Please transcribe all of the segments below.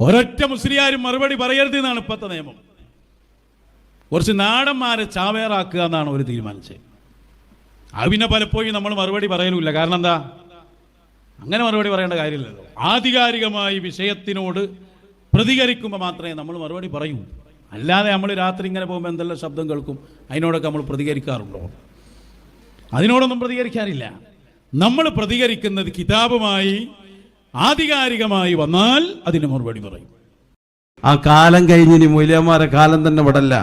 ഒരൊറ്റ മുസ്ലിയാരും മറുപടി പറയരുത് എന്നാണ് ഇപ്പോഴത്തെ നിയമം. കുറച്ച് നാടന്മാരെ ചാവേറാക്കുക എന്നാണ് ഒരു തീരുമാനിച്ചത്. അത് പിന്നെ പലപ്പോഴും നമ്മൾ മറുപടി പറയലുമില്ല കാരണം എന്താ? അങ്ങനെ മറുപടി പറയേണ്ട കാര്യമില്ലല്ലോ. ആധികാരികമായി വിഷയത്തിനോട് പ്രതികരിക്കുമ്പോൾ മാത്രമേ നമ്മൾ മറുപടി പറയൂ. അല്ലാതെ നമ്മൾ രാത്രി ഇങ്ങനെ പോകുമ്പോൾ എന്തെല്ലാം ശബ്ദം കേൾക്കും? അതിനോടൊക്കെ നമ്മൾ പ്രതികരിക്കാറുണ്ടോ? അതിനോടൊന്നും പ്രതികരിക്കാറില്ല നമ്മൾ പ്രതികരിക്കുന്നത് കിതാബുമായി ആധികാരികമായി വന്നാൽ അതിന് മറുപടി പറയും. ആ കാലം കഴിഞ്ഞ് ഇനി മൂല്യന്മാരെ കാലം തന്നെ വിടല്ല.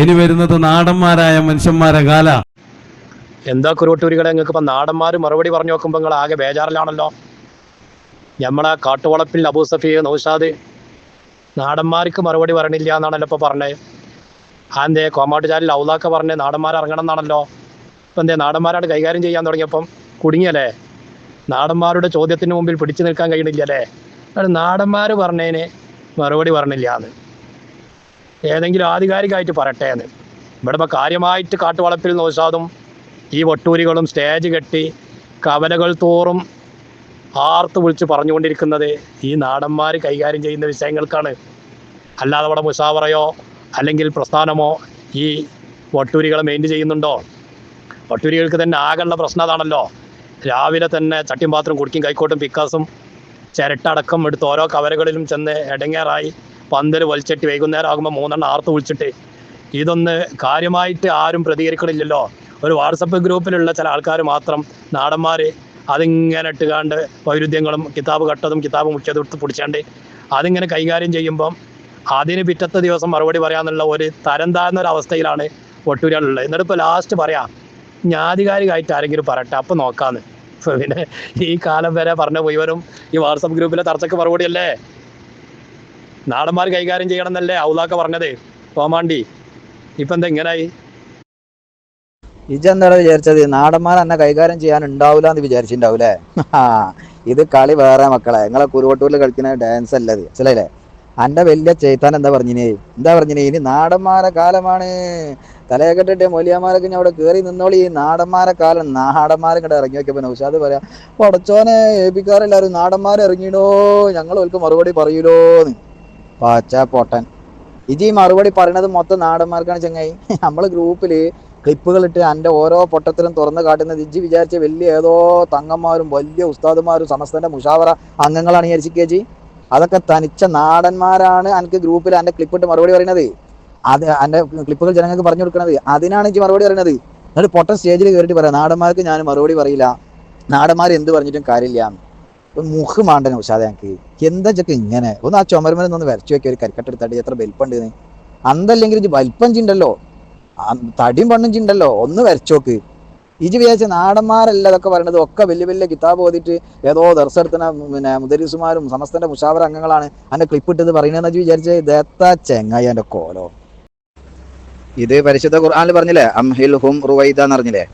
ഇനി വരുന്നത് നാടന്മാരായ മനുഷ്യന്മാരെ കാല. എന്താ കുരുവട്ടൂരികളെ നിങ്ങൾക്ക് ഇപ്പം നാടന്മാർ മറുപടി പറഞ്ഞു നോക്കുമ്പോൾ നിങ്ങൾ ആകെ ബേജാറിലാണല്ലോ. നമ്മളെ കാട്ടുവളപ്പിൽ അബൂ സഫി നൗഷാദ് നാടന്മാർക്ക് മറുപടി പറഞ്ഞില്ല എന്നാണല്ലോ ഇപ്പോൾ പറഞ്ഞേ. ആ എന്തേ കോമാട്ടുചാലിൽ ഔലാക്ക പറഞ്ഞ് നാടന്മാർ ഇറങ്ങണം എന്നാണല്ലോ. ഇപ്പം എന്തേ നാടന്മാരാണ് കൈകാര്യം ചെയ്യാൻ തുടങ്ങിയപ്പം കുടുങ്ങിയല്ലേ? നാടന്മാരുടെ ചോദ്യത്തിന് മുമ്പിൽ പിടിച്ചു നിൽക്കാൻ കഴിയണില്ലല്ലേ അത് നാടന്മാർ പറഞ്ഞതിന് മറുപടി പറഞ്ഞില്ല എന്ന്. ഏതെങ്കിലും ആധികാരികമായിട്ട് പറയട്ടെ എന്ന്. ഇവിടെ ഇപ്പോൾ കാര്യമായിട്ട് കാട്ടുവളപ്പിൽ നോശാദും ഈ വട്ടൂരികളും സ്റ്റേജ് കെട്ടി കവലകൾ തോറും ആർത്ത് വിളിച്ച് പറഞ്ഞുകൊണ്ടിരിക്കുന്നത് ഈ നാടന്മാർ കൈകാര്യം ചെയ്യുന്ന വിഷയങ്ങൾക്കാണ്. അല്ലാതെ അവിടെ മുസാവറയോ അല്ലെങ്കിൽ പ്രസ്ഥാനമോ ഈ വട്ടൂരികളെ മെയിന്റ് ചെയ്യുന്നുണ്ടോ? വട്ടൂരികൾക്ക് തന്നെ ആകെയുള്ള പ്രശ്നം അതാണല്ലോ. രാവിലെ തന്നെ ചട്ടിയും പാത്രം കുടിക്കും കൈക്കോട്ടും പിക്കാസും ചിരട്ടടക്കം എടുത്ത് ഓരോ കവരകളിലും ചെന്ന് എടങ്ങേറായി പന്തൽ വലിച്ചിട്ട് വൈകുന്നേരം ആകുമ്പോൾ മൂന്നെണ്ണം ആർത്ത് വിളിച്ചിട്ട് ഇതൊന്ന് കാര്യമായിട്ട് ആരും പ്രതികരിക്കണില്ലല്ലോ. ഒരു വാട്സപ്പ് ഗ്രൂപ്പിലുള്ള ചില ആൾക്കാർ മാത്രം നാടന്മാർ അതിങ്ങനെ ഇട്ടുകാണ്ട് വൈരുദ്ധ്യങ്ങളും കിതാബ് കട്ടതും കിതാബ് മുഖ്യത് എടുത്ത് പിടിച്ചാണ്ട് അതിങ്ങനെ കൈകാര്യം ചെയ്യുമ്പം അതിന് പിറ്റത്തെ ദിവസം മറുപടി പറയാമെന്നുള്ള ഒരു തരം താഴ്ന്ന ഒരു അവസ്ഥയിലാണ് എന്നിട്ട് ഇപ്പോൾ ലാസ്റ്റ് പറയാം ഞാധികാരികമായിട്ട് ആരെങ്കിലും പറയട്ടെ അപ്പം നോക്കാന്ന്. ഇപ്പൊ പിന്നെ ഈ കാലം വരെ പറഞ്ഞ മുഴുവനും ഈ വാട്സപ്പ് ഗ്രൂപ്പിലെ ചർച്ചയ്ക്ക് മറുപടിയല്ലേ? നാടന്മാർ കൈകാര്യം ചെയ്യണം എന്നല്ലേ ഔലാക്ക പറഞ്ഞത്? തോമാണ്ടി ഇപ്പം എന്താ ഇങ്ങനായി? ഇജെന്താണ് വിചാരിച്ചത്? നാടന്മാർ എന്നെ കൈകാര്യം ചെയ്യാൻ ഉണ്ടാവില്ല എന്ന് വിചാരിച്ചിട്ടുണ്ടാവൂലേ ഇത് കളി വേറെ മക്കളെ. നിങ്ങളെ കുരുവട്ടൂരിൽ കളിക്കുന്ന ഡാൻസ് അല്ല ഇത്? മനസ്സിലായില്ലേ? അന്റെ വലിയ ചേത്താൻ എന്താ പറഞ്ഞിനെ? എന്താ പറഞ്ഞിനെ? ഇനി നാടന്മാരെ കാലമാണ്. തലയെ കെട്ടിട്ട് മൊലിയന്മാരൊക്കെ ഞാൻ അവിടെ കയറി നിന്നോളി. ഈ നാടന്മാരെ കാലം നാടന്മാരെ കണ്ട ഇറങ്ങി നോക്കിയപ്പോ നൗഷാദ് പറയാ പടച്ചോനെ ഏപ്പിക്കാരെല്ലാരും നാടന്മാരെ ഇറങ്ങിയിടോ ഞങ്ങൾ ഓൽക്ക് മറുപടി പറയൂലോന്ന് പാച്ച പൊട്ടൻ. ഇജി മറുപടി പറയണത് മൊത്തം നാടന്മാർക്കാണ് ചങ്ങായി. ഗ്രൂപ്പിൽ ക്ലിപ്പുകൾ ഇട്ട് എന്റെ ഓരോ പൊട്ടത്തിലും തുറന്ന് കാട്ടുന്നത് ഇജ്ജി വിചാരിച്ച വലിയ ഏതോ തങ്ങന്മാരും വലിയ ഉസ്താദുമാരും സമസ്തന്റെ മുഷാവറ അംഗങ്ങളാണ് വിചാരിച്ചിക്കേജി അതൊക്കെ തനിച്ച നാടന്മാരാണ് എനിക്ക് ഗ്രൂപ്പിൽ എന്റെ ക്ലിപ്പിട്ട് മറുപടി പറയുന്നത് അത് എന്റെ ക്ലിപ്പുകൾ ജനങ്ങൾക്ക് പറഞ്ഞു കൊടുക്കുന്നത് അതിനാണ് എനിക്ക് മറുപടി പറയുന്നത് എന്നിട്ട് പൊട്ടൻ സ്റ്റേജിൽ കയറിയിട്ട് പറയാം നാടന്മാർക്ക് ഞാൻ മറുപടി പറയില്ല. നാടന്മാർ എന്ത് പറഞ്ഞിട്ടും കാര്യമില്ല. മുഖ് മാണ്ടനെ ഉഷാദ ഞങ്ങൾക്ക് എന്താ ഇങ്ങനെ? ഒന്ന് ആ ചുമരമനെ ഒന്ന് വരച്ചു വെക്കുക ഒരു കരിക്കട്ട് തടി എത്ര വലിപ്പുണ്ട് അന്തല്ലെങ്കിൽ വലിപ്പം ചിണ്ടല്ലോ തടിയും പണ്ണും ചിണ്ടല്ലോ ഒന്ന് വരച്ചോക്ക് ഇജ് വിചാരിച്ച നാടന്മാരല്ല ഇതൊക്കെ പറയണത്. ഒക്കെ വലിയ വലിയ കിതാബ് ഓതിയിട്ട് ഏതോ ദർശനത്തിന് പിന്നെ മുദരീസുമാരും സമസ്തന്റെ മുഷാവർ അംഗങ്ങളാണ് അതിന്റെ ക്ലിപ്പ് ഇട്ടത് പറയണതെന്ന് വെച്ച് വിചാരിച്ച. ഇതേത്ത ചെങ്ങായി എന്റെ കോലോ. ഇത് പരിശുദ്ധ ഖുർആാനിൽ പറഞ്ഞില്ലേ? അംഹിൽ ഹും റുവൈദ എന്ന് പറഞ്ഞില്ലേ?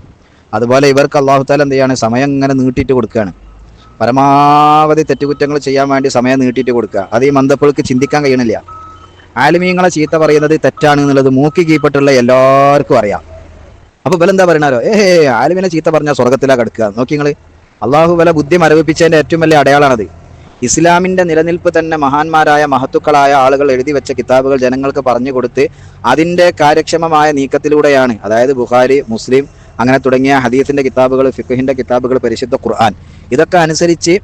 അതുപോലെ ഇവർക്ക് അള്ളാഹു താല എന്ത് ചെയ്യാണ്? സമയം ഇങ്ങനെ നീട്ടിയിട്ട് കൊടുക്കുകയാണ് പരമാവധി തെറ്റുകുറ്റങ്ങൾ ചെയ്യാൻ വേണ്ടി സമയം നീട്ടിയിട്ട് കൊടുക്കുക. അത് ഈ മന്ദപ്പുൾക്ക് ചിന്തിക്കാൻ കഴിയണില്ല. ആലിമീങ്ങളെ ചീത്ത പറയുന്നത് തെറ്റാണ് എന്നുള്ളത് മൂക്കി കീപ്പെട്ടുള്ള എല്ലാവർക്കും അറിയാം. അപ്പൊ ഇവലെന്താ പറയണാരോ ഏ ആലുവിനെ ചീത്ത പറഞ്ഞാൽ സ്വർഗത്തിലാ കിടക്കുക. നോക്കി നിങ്ങൾ അള്ളാഹു വല ബുദ്ധി മരവിപ്പിച്ചതിന്റെ ഏറ്റവും വലിയ അടയാളാണത്. ഇസ്ലാമിന്റെ നിലനിൽപ്പ് തന്നെ മഹാന്മാരായ മഹത്തുക്കളായ ആളുകൾ എഴുതി വെച്ച കിതാബുകൾ ജനങ്ങൾക്ക് പറഞ്ഞു കൊടുത്ത് അതിന്റെ കാര്യക്ഷമമായ നീക്കത്തിലൂടെയാണ്. അതായത് ബുഹാരി മുസ്ലിം അങ്ങനെ തുടങ്ങിയ ഹദീസിന്റെ കിതാബുകൾ ഫിഖുഹിന്റെ കിതാബുകൾ പരിശുദ്ധ ഖുർആൻ. ഇതൊക്കെ അനുസരിച്ച്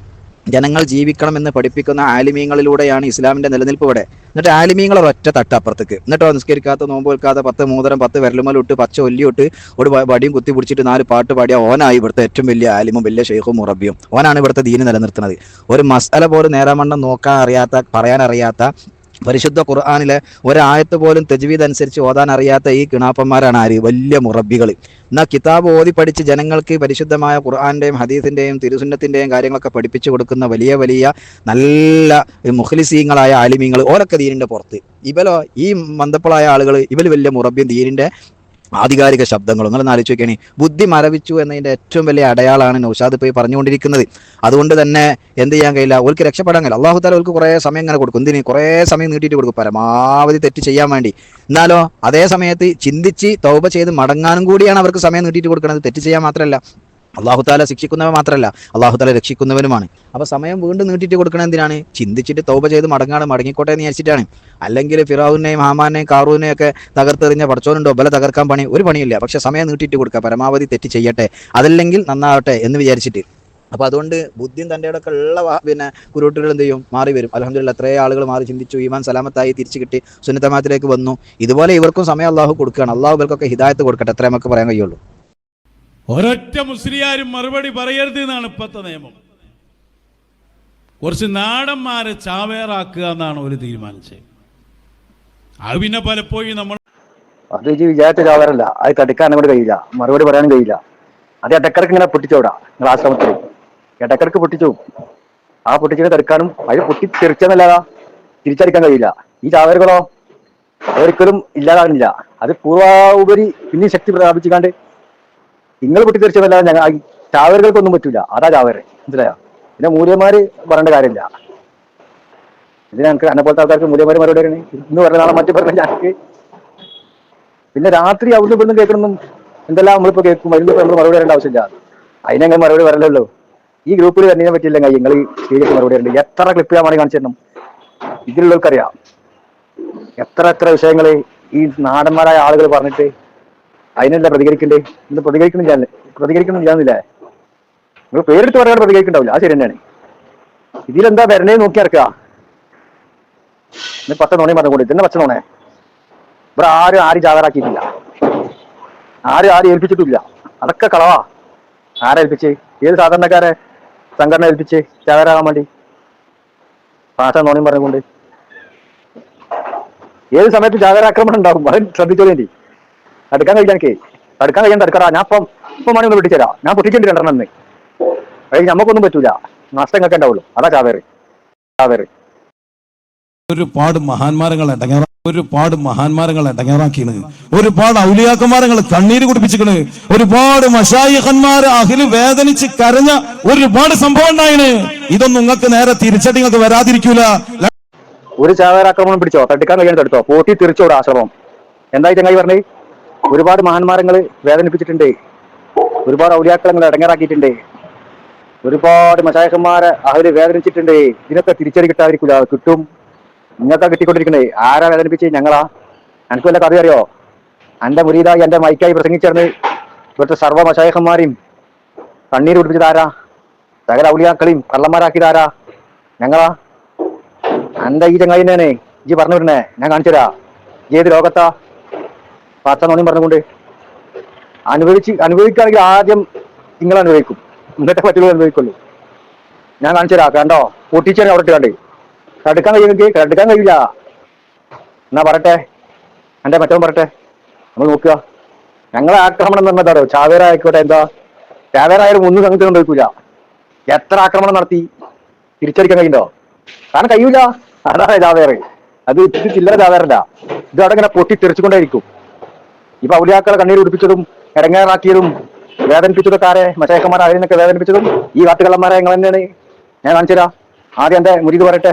ജനങ്ങൾ ജീവിക്കണമെന്ന് പഠിപ്പിക്കുന്ന ആലിമീങ്ങളിലൂടെയാണ് ഇസ്ലാമിന്റെ നിലനിൽപ്പ് ഇവിടെ. എന്നിട്ട് ആലിമീങ്ങൾ ഒറ്റ തട്ടപ്പുറത്തേക്ക്. എന്നിട്ടോ നിസ്കരിക്കാത്ത നോമ്പ് വെക്കാത്ത പത്ത് മൂതരം പത്ത് വിരലുമലിട്ട് പച്ച ഒല്ലിയിട്ട് ഒരു വടിയും കുത്തി പിടിച്ചിട്ട് നാല് പാട്ട് പാടിയ ഓനായി ഇവിടുത്തെ ഏറ്റവും വലിയ ആലിമും വലിയ ഷെയ്ഖും മുറബിയും ഓനാണ് ഇവിടുത്തെ ദീന് നിലനിർത്തുന്നത്. ഒരു മസാല പോലും നേരാമണ്ണം നോക്കാൻ അറിയാത്ത പറയാൻ അറിയാത്ത പരിശുദ്ധ ഖുർആാനിലെ ഒരായത്ത് പോലും തെജ്വീദ് അനുസരിച്ച് ഓതാൻ അറിയാത്ത ഈ കിണാപ്പന്മാരാണ് ആര്? വലിയ മുറബികൾ എന്നാൽ കിതാബ് ഓതി പഠിച്ച് ജനങ്ങൾക്ക് പരിശുദ്ധമായ ഖുർആാന്റെയും ഹദീസിന്റെയും തിരുസുന്നത്തിന്റെയും കാര്യങ്ങളൊക്കെ പഠിപ്പിച്ചു കൊടുക്കുന്ന വലിയ വലിയ നല്ല മുഖ്ലിസീങ്ങളായ ആലിമീങ്ങൾ ഓരൊക്കെ ദീനിന്റെ പുറത്ത്. ഇവലോ ഈ മന്ദപ്പളായ ആളുകൾ ഇവർ വലിയ മുറബിയും ദീനിന്റെ ആധികാരിക ശബ്ദങ്ങളും. നിങ്ങൾ ആലോചിച്ച് നോക്കിയാണ് ബുദ്ധി മരവിച്ചു എന്നതിന്റെ ഏറ്റവും വലിയ അടയാളാണ് നൗഷാദ് ഇപ്പോൾ ഈ പറഞ്ഞുകൊണ്ടിരിക്കുന്നത്. അതുകൊണ്ട് തന്നെ എന്ത് ചെയ്യാൻ കഴിയില്ല? ഓൽക്ക് രക്ഷപ്പെടാൻ കഴിയില്ല. അള്ളാഹു താല അവർക്ക് കുറേ സമയം ഇങ്ങനെ കൊടുക്കും. എന്തിന്? കുറേ സമയം നീട്ടിയിട്ട് കൊടുക്കും. പരമാവധി തെറ്റ് ചെയ്യാൻ വേണ്ടി. എന്നാലോ അതേ സമയത്ത് ചിന്തിച്ച് തൗപ ചെയ്ത് മടങ്ങാനും കൂടിയാണ് അവർക്ക് സമയം നീട്ടിയിട്ട് കൊടുക്കുന്നത് തെറ്റ് ചെയ്യാൻ മാത്രമല്ല അള്ളാഹുത്താല ശിക്ഷിക്കുന്നവൻ മാത്രമല്ല അള്ളാഹുത്താല രക്ഷിക്കുന്നവനുമാണ്. അപ്പോൾ സമയം വീണ്ടും നീട്ടിയിട്ട് കൊടുക്കണം എന്തിനാണ്? ചിന്തിച്ചിട്ട് തോപ ചെയ്ത് മടങ്ങാണ് മടങ്ങിക്കോട്ടെ എന്ന് വിചാരിച്ചിട്ടാണ്. അല്ലെങ്കിൽ ഫിറാവുനെയും ഹാമാനെയും കാറൂനെയും ഒക്കെ തകർത്തെറിഞ്ഞ പടച്ചോനുണ്ടോ? ബല തകർക്കാൻ പണി ഒരു പണിയില്ല. പക്ഷെ സമയം നീട്ടിയിട്ട് കൊടുക്കുക പരമാവധി തെറ്റ് ചെയ്യട്ടെ അതല്ലെങ്കിൽ നന്നാവട്ടെ എന്ന് വിചാരിച്ചിട്ട്. അപ്പോൾ അതുകൊണ്ട് ബുദ്ധിയും തന്റെ ഇടയ്ക്ക് ഉള്ള പിന്നെ കുരുട്ടുകൾ എന്ത് ചെയ്യും? മാറി വരും. അലഹമില്ല എത്രയോ ആളുകൾ മാറി ചിന്തിച്ചു ഈമാൻ സലാമത്തായി തിരിച്ചു കിട്ടി സുന്നത്തമാത്തിലേക്ക് വന്നു. ഇതുപോലെ ഇവർക്കും സമയം അള്ളാഹു കൊടുക്കുകയാണ്. അള്ളാഹു ഇവർക്കൊക്കെ ഹിദായത്ത് കൊടുക്കട്ടെ എത്ര നമുക്ക് പറയാൻ കഴിയുള്ളൂ. ഒരൊറ്റ മുസ്ലിയാരും മറുപടി പറയരുത് എന്നാണ് ഇപ്പോഴത്തെ നിയമം. കുറച്ച് നാടന്മാരെ ചാവേറാക്കുക എന്നാണ് ഒരു തീരുമാനിച്ചത്. അത് പിന്നെ പലപ്പോഴും നമ്മൾ അത് ഈ വിചാരിച്ച ചാവരല്ല അത് തടുക്കാനും കൂടെ കഴിയില്ല. മറുപടി പറയാനും കഴിയില്ല. അത് ഇടക്കിടക്ക് ഇങ്ങനെ പൊട്ടിച്ചോടാ നിങ്ങൾ ആശ്രമത്തിൽ ഇടക്കിടക്ക് പൊട്ടിച്ചു. ആ പൊട്ടിച്ചിനെ തടുക്കാനും അത് പൊട്ടി തെറിച്ചെന്നല്ലാതാ തിരിച്ചടിക്കാൻ കഴിയില്ല. ഈ ചാവരുകളോ ഒരിക്കലും ഇല്ലാതാകുന്നില്ല. അത് പൂർവാപരി പിന്നെ ശക്തി പ്രാപിച്ചുകാണ്ട് നിങ്ങൾ പൊട്ടിത്തെറിച്ചതല്ലാതെ ഞങ്ങൾ ചാവരുകൾക്കൊന്നും പറ്റൂല. അതാ ചാവര് മനസ്സിലായോ? പിന്നെ മൂല്യന്മാര് പറയേണ്ട കാര്യമില്ല. ഇതിന് എനിക്ക് എന്നെ പോലത്തെ ആൾക്കാർക്ക് മൂല്യന്മാര് മറുപടി പറയണേ. ഇന്ന് പറഞ്ഞ നാളെ മറ്റു പറഞ്ഞ ഞങ്ങൾക്ക് പിന്നെ രാത്രി അവിടുന്ന് ഇവിടുന്ന് കേൾക്കണമെന്നും എന്തെല്ലാം നമ്മളിപ്പോ കേൾക്കും? അതിന് നമ്മൾ മറുപടി വരേണ്ട ആവശ്യമില്ല. അതിനെങ്ങനെ മറുപടി പറയലല്ലോ ഈ ഗ്രൂപ്പിൽ തന്നെ പറ്റില്ല നിങ്ങൾ സ്റ്റേജിൽ മറുപടി വരണ്ട് എത്ര ക്ലിപ്പ് ഞാൻ മാറി കാണിച്ചു തരണം. ഇതിലുള്ളവർക്കറിയാം. എത്ര എത്ര വിഷയങ്ങൾ ഈ നാടന്മാരായ ആളുകൾ പറഞ്ഞിട്ട് അതിനല്ല പ്രതികരിക്കണ്ടേ? ഇന്ന് പ്രതികരിക്കണം പ്രതികരിക്കണില്ലാന്നില്ലേ നിങ്ങൾ പേരെടുത്ത് പറയാൻ പ്രതികരിക്കണ്ടാവില്ല. ആ ശരി തന്നെയാണ്. ഇതിലെന്താ വരണേ നോക്കി ഇറക്കുക ഇന്ന് പച്ച നോണേ പറഞ്ഞുകൊണ്ട് ഇതന്നെ പച്ച നോണേ? ഇവിടെ ആരും ആരും ജാതരാക്കിയിട്ടില്ല ആരും ആരും ഏൽപ്പിച്ചിട്ടില്ല. അതൊക്കെ കളവാ. ആരെ ഏൽപ്പിച്ച്? ഏത് സാധാരണക്കാരെ സംഘടന ഏൽപ്പിച്ച് ജാതരാകാൻ വേണ്ടി? ഭാഷ നോണിയും പറഞ്ഞുകൊണ്ട്. ഏത് സമയത്ത് ജാതരാക്രമണം ഉണ്ടാകും അത് ശ്രദ്ധിച്ചോളേണ്ടി തടുക്കാൻ കഴിയാൻ എനിക്ക്. തടുക്കാൻ കഴിയാൻ തടുക്കടാ ഞാൻ ഇപ്പം ഇപ്പം മണി ഒന്ന് പൊട്ടിച്ചേരാ ഞാൻ പൊട്ടിക്കേണ്ടി രണ്ടെണ്ണം അത് നമുക്കൊന്നും പറ്റൂല. നഷ്ടം ഒക്കെ ഉണ്ടാവുള്ളൂ. അതാ ചാവേറ്. ചാവേറ്. ഒരുപാട് മഹാന്മാരങ്ങൾ ഇടങ്ങേറ ഒരുപാട് മഹാന്മാരങ്ങൾ ഇടങ്ങേറാക്കിയാണ് ഒരുപാട് ഔലിയാക്കന്മാരങ്ങൾ കണ്ണീര് കുടിപ്പിച്ചിക്കണ്. ഒരുപാട് മഷായിഹന്മാര് അഖിൽ വേദനിച്ച് കരഞ്ഞ ഒരുപാട് സംഭവം ഉണ്ടായിന്. ഇതൊന്നും നിങ്ങൾക്ക് നേരെ തിരിച്ചടി നിങ്ങൾക്ക് വരാതിരിക്കൂല. ഒരു ചാവേറാക്രമണം പിടിച്ചോ? തട്ടിക്കാൻ കഴിയാൻ തടുത്തോ? പോട്ടി തിരിച്ചോട് ആശ്രമം. എന്തായി ചങ്ങായി പറഞ്ഞേ? ഒരുപാട് മഹാന്മാരങ്ങൾ വേദനിപ്പിച്ചിട്ടുണ്ട്. ഒരുപാട് ഔലിയാക്കളങ്ങൾ ഇടങ്ങേറാക്കിയിട്ടുണ്ട്. ഒരുപാട് മശായക്കന്മാരെ അവർ വേദനിച്ചിട്ടുണ്ട്. ഇതിനൊക്കെ തിരിച്ചടി കിട്ടാതിരിക്കില്ല കിട്ടും. നിങ്ങൾക്കാ കിട്ടിക്കൊണ്ടിരിക്കണേ ആരാ വേദനിപ്പിച്ച് ഞങ്ങളാ. എനിക്ക് വല്ല കഥ അറിയോ? എന്റെ മുരീതായി എന്റെ മൈക്കായി പ്രസംഗിച്ചേർന്ന് ഇവിടുത്തെ സർവ മശായക്കന്മാരെയും കണ്ണീര് പിടിപ്പിച്ചത് ആരാ? സകല ഔലിയാക്കളെയും കള്ളന്മാരാക്കിയതാരാ ഞങ്ങളാ. എന്റെ ഈ ചങ്ങായി തന്നെയാണ് ഇജ്ജ് പറഞ്ഞു വിടണേ ഞാൻ കാണിച്ചുതരാ. ഏത് ലോകത്താ? പച്ച നോണിയും പറഞ്ഞുകൊണ്ട് അനുഭവിച്ച് അനുഭവിക്കുകയാണെങ്കിൽ ആദ്യം നിങ്ങൾ അനുഭവിക്കും എന്നിട്ട് പറ്റുള്ളൂ അനുഭവിക്കുള്ളൂ ഞാൻ കാണിച്ചുതരാ കണ്ടോ? പൊട്ടിച്ചാൽ അവിടെ കണ്ടേ. തടുക്കാൻ കഴിയുമെങ്കിൽ കടുക്കാൻ കഴിയില്ല. എന്നാ പറട്ടെ എന്റെ മറ്റവൻ പറട്ടെ നമ്മൾ നോക്കുക. ഞങ്ങളെ ആക്രമണം എന്ന് ചാവേര ആയിക്കോട്ടെ എന്താ? ചാവേരായാലും ഒന്നും സംഗതി കൊണ്ടുപോയിക്കൂല. എത്ര ആക്രമണം നടത്തി? തിരിച്ചടിക്കാൻ കഴിയുണ്ടോ കാരണം കഴിയൂല. അതാണ് ചാവേറ്. അത് ഇത് ചില്ലറ ചാവേറല്ല. ഇത് അവിടെ ഇങ്ങനെ പൊട്ടി തെറിച്ചുകൊണ്ടേയിരിക്കും ഇപ്പൊ ഔലിയാക്കളെ കണ്ണീർ കുടിപ്പിച്ചതും ഇടങ്ങേറാക്കിയതും വേദനിപ്പിച്ചതൊക്കെ ആരെ? മറ്റേക്കന്മാരെ അതിനൊക്കെ വേദനിപ്പിച്ചതും ഈ കാട്ടുകള്ളന്മാരെ ഞങ്ങൾ തന്നെയാണ്. ഞാൻ കാണിച്ചുതരാം. ആദ്യം എന്റെ മുരിത് പറയട്ടെ.